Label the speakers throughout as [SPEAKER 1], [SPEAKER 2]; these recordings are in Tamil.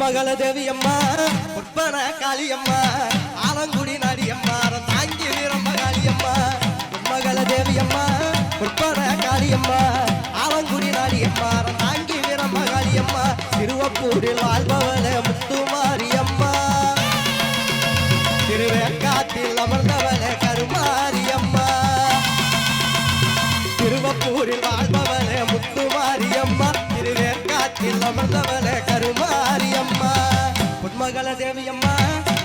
[SPEAKER 1] பொன்மகள தேவியம்மா பொற்பன காளியம்மா ஆலங்குடி நாடியம்மா தாங்கி வீரம்ம காளியம்மா. பொன்மகள தேவியம்மா பொற்பன காளியம்மா ஆலங்குடி நாடியம்மா தாங்கி வீரம்ம காளியம்மா. திருவப்பூரில் வாழ்பவர் தேவியம்மா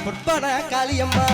[SPEAKER 1] பொற்பன காளியம்மா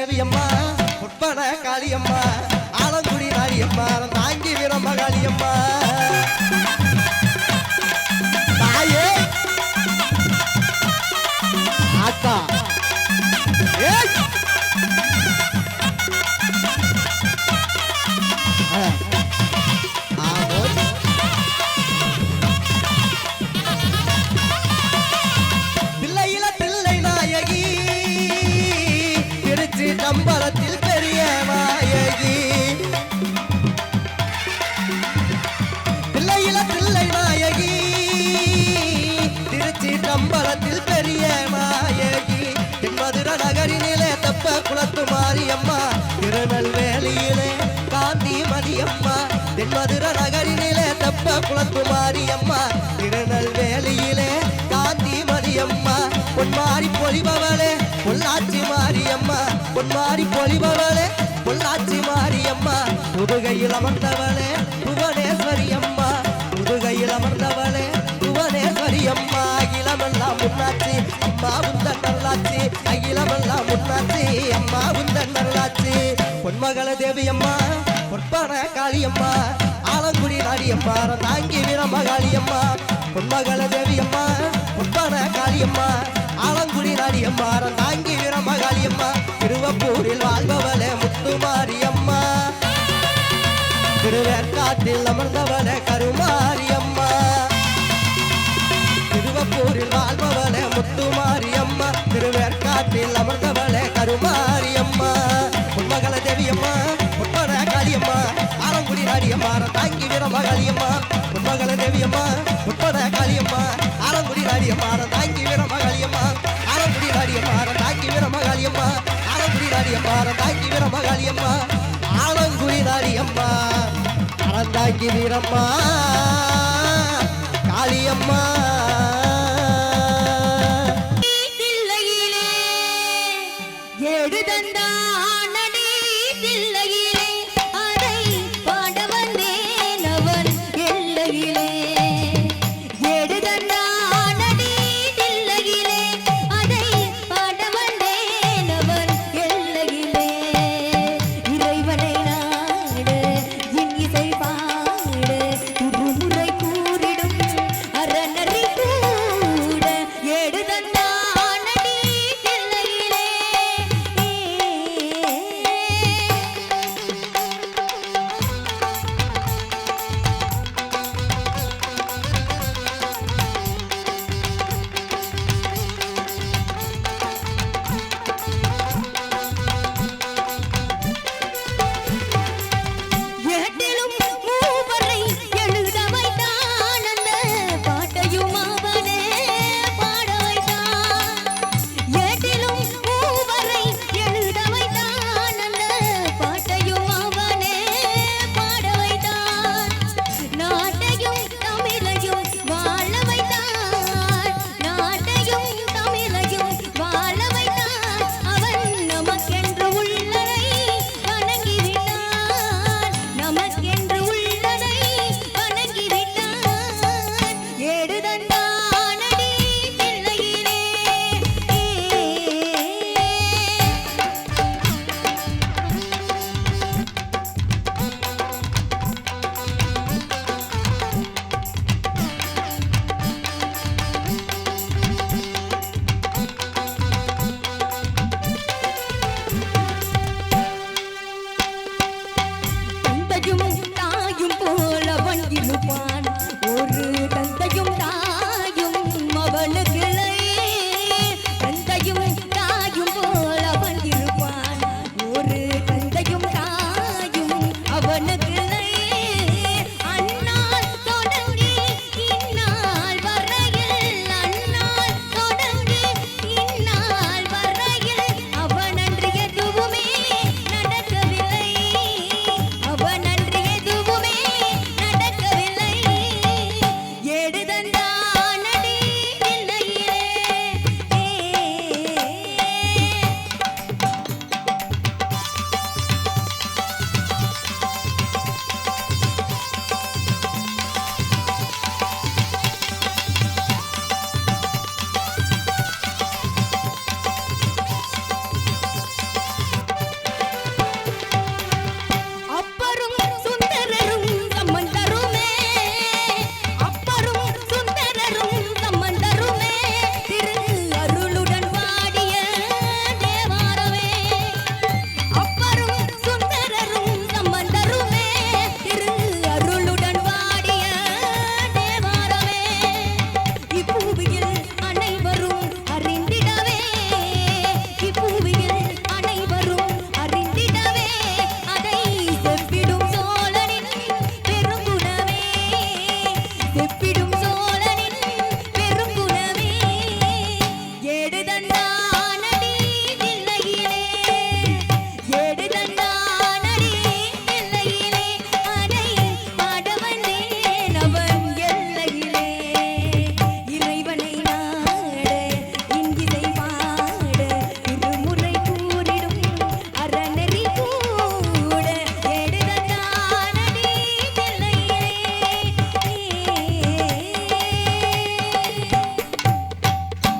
[SPEAKER 1] தேவியம்மா உட்பட காளியம்மா ஆலங்குடி நாடியம்மா தாங்கி வீரம்மா காளியம்மா நகரினிலே தப்ப குளத்து மாரியம்மா. திருநெல்வேலியிலே காந்தி மரியம்மா பொன்மாரி பொலிபவளே பொள்ளாச்சி மாரியம்மா. பொன்மாரி பொலிபவளே பொள்ளாச்சி மாரியம்மா. முதுகையில் அமர்ந்தவளே புவனேஸ்வரி அம்மா முதுகையில் அமர்ந்தவளே புவனேஸ்வரி அம்மா அகிலமெல்லாம் முன்னாச்சி அம்மா உந்தன் நல்லாச்சி அகிலமெல்லாம் முன்னாச்சி அம்மா உந்தன் நல்லாச்சி பொன்மகள தேவி நாடியம்மா தாங்கி வீரம்ம காளியம்மா பொன்மகள தேவியம்மா பொன்பான காளியம்மா ஆலங்குடி நாடியம்மா தாங்கி வீரம்ம காளியம்மா திருவப்பூரில் வாழ்பவளே முத்துமாரியம்மா. திருவேற்காட்டில் அமர்ந்தவளே கருமா காளியம்மா முப்பத பொற்பன காளியம்மா ஆலங்குடி நாடியம்மா தாங்கி வீரம்ம காளியம்மா ஆலங்குடி நாடியம்மா தாங்கி வீரம்ம காளியம்மா ஆலங்குடி நாடியம்மா தாங்கி வீரம்ம காளியம்மா ஆலங்குடி நாடியம்மா அறந்தாங்கி வீரம்மா.